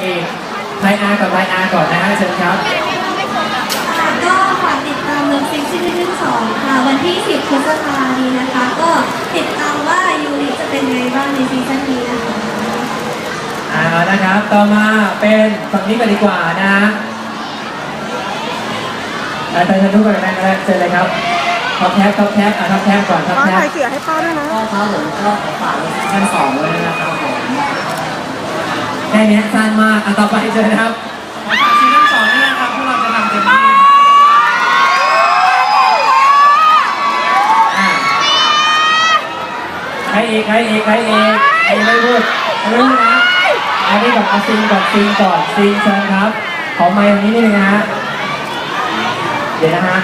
เองไทยอาร์กับไทยอาร์ก่อนนะฮะเชิญครับค่ะก็ฝากติดตามเลิฟซิกซีซั่นสองค่ะ วันที่ 10พฤษภาคมนี้นะคะ ก็ติดตามว่ายูริจะเป็นไงบ้างในซีซั่นนี้นะคะอ่านะครับ ต่อมาเป็นฝั่งนี้กันดีกว่านะอาจารย์ชันทุกคนนะเชิญเลยครับท็อปแท็บท็อปแท็บอะท็อปแท็บก่อนท็อปป้าแท็บถ่ายเสียให้ป้าด้วยนะก็ครับผมก็ขอฝากไว้ซีซั่นสองเลยนะครับผม แค่นี้สั้นมากอะต่อไปเชิญครับ ขอฝากซีซั่นสองด้วยนะครับ พวกเราจะทำเต็มที่อะใครอีกใครอีกใครอีกใครไม่พูดใครไม่พูดนะอันนี้ก่อนเอาซิงก่อนซิงก่อนซิงเชิญครับ ขอไมค์ตรงนี้นิดนึงนะฮะเดี๋ยวนะฮะ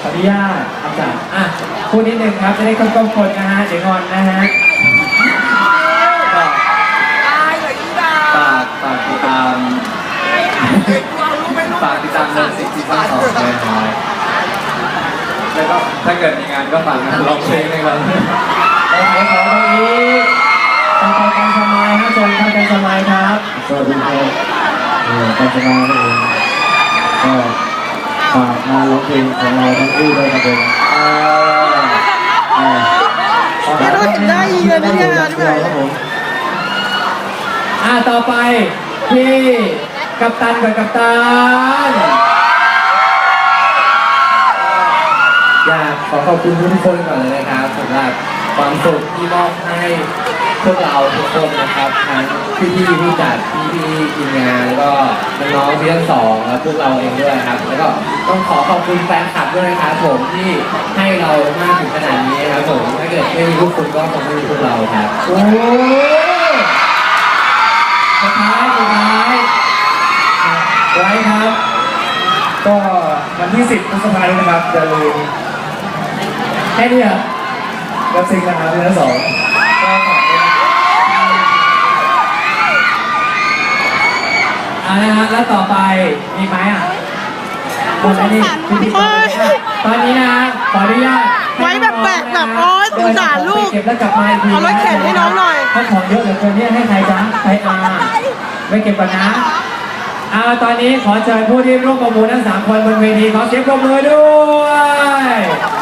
ขออนุญาตอาจารย์อะพูดนิดนึงครับจะได้ก้มๆคนนะฮะเดี๋ยวงอนนะฮะ ฝากติดตามเรื่องซิกซีซั่นสองเลยครับแล้วก็ถ้าเกิดมีงานก็ฝากงานร้องเพลงด้วยครับโอเคขอตรงนี้ต่อไปการสมัยครับเชิญครับการสมัยครับสวัสดีครับเอ่อปัจจุบันเองก็ฝากงานร้องเพลงของเราทั้งคู่ด้วยครับผมเอ่อเอ่อไม่รู้เห็นได้ยินเลยเนี่ยครับผมอะต่อไปพี่ กัปตันกับกัปตัน อยากขอขอบคุณทุกคนก่อนเลยนะครับสำหรับความสุขที่มอบให้พวกเราทุกคนนะครับทั้งพี่ๆผู้จัดพี่ๆทีมงานแล้วก็น้องๆซีซั่นสองและพวกเราเองด้วยครับ แล้วก็ต้องขอขอบคุณแฟนคลับด้วยนะครับผมที่ให้เรามากถึงขนาดนี้ครับผมถ้าเกิดไม่มีพวกคุณก็คงไม่มีพวกเราครับ ก็วันที่ 10พฤษภาคมนี้นะครับอย่าลืมแค่นี้เหรอรับซิงนะครับที่ทั้งสองก็ฝากด้วยนะครับอ่านะฮะแล้วต่อไปมีไหมอะหมดแล้วนี่คุณพี่ตอนนี้นะขออนุญาตให้ไว้แบบแบกแบบโอ๊ยสงสารลูกเก็บแล้วกลับมาอีกทีเอารถเข็นให้น้องหน่อย ถ้าของเยอะเหลือเกินเนี่ยให้ใครจ๊ะใครอาไม่เก็บก่อนนะ อ่าตอนนี้ขอเชิญผู้ที่ร่วมประมูลทั้งสามคนบนเวทีขอเสียงปรบมือด้วย